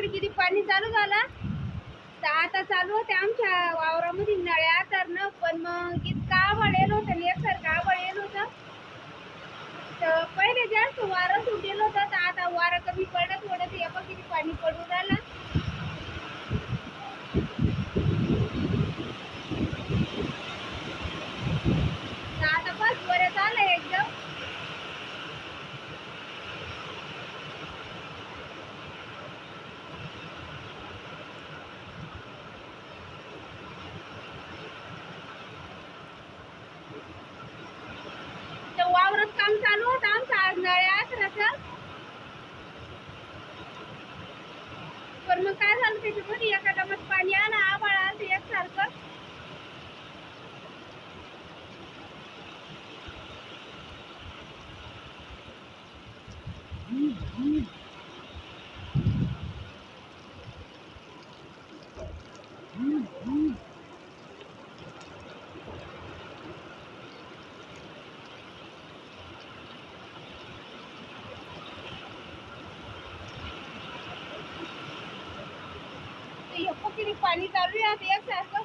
आमच्याकडे किती पाणी चालू झालं? तर आता चालू होते आमच्या वावरामध्ये नळ्या करणं पण मग इतका आभाळ येलं होतं आणि एकसारखं आभाळ येलं होतं. तर पहिले जास्त वारं सुटेल होतं तर आता वारं कमी पडत पडत या किती पाणी पडून आला तर आता बस बरं झालं एकदम परत काम चालू होतं आमचं आज नळ्या अकराचं पण मग काय झालं त्याच्यामध्ये एका डबात पाणी आलं आभाळ आलं एकसारखं. ते एको किती पाणी चालू आहे आता एकसारखं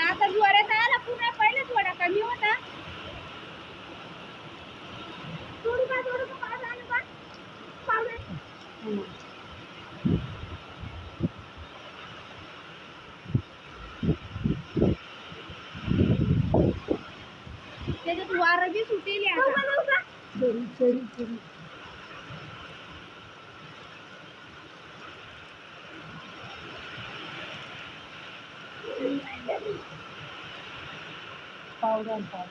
आता ज्वाऱ्यात आला पुन्हा पहिले थोडा कमी होता. थोडं का थोडं का? पाच आलं का पावणे त्याच्यात वारं बी सुटेल आता. चरी चरी चरी पावडर पाव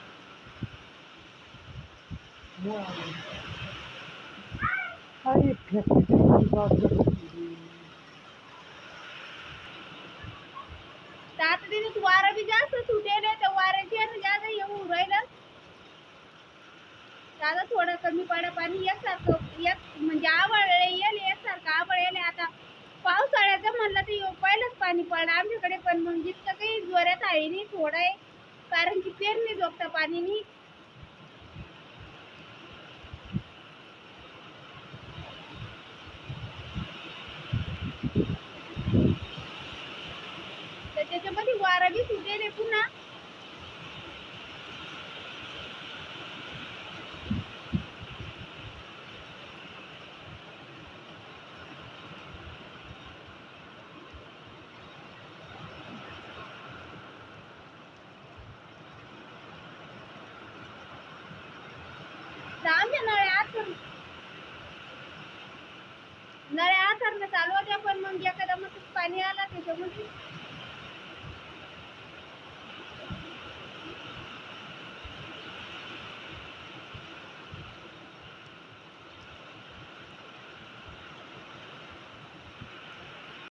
अरे फेकते तर आता त्याच्यात वारं बी जास्त सुटेल आहे तर वाऱ्याची आता जास्त येऊन राहिलं तर आता थोडं कमी पडा पाणी एकसारखं एक म्हणजे आवळ येईल एकसारखं आवळ येईल आता पावसाळ्याचं म्हणलं तर पहिलंच पाणी पडलं आमच्याकडे पण मग जितकं काही जोरात आहे नाही थोडं आहे. कारण की पेरणी जोगतं पाणी नाही तर त्याच्यामध्ये वारं बी सुटेल आहे पुन्हा तर आमच्या नळ्या आथर चालू होत्या पण मग एखादा मग पाणी आला त्याच्यामध्ये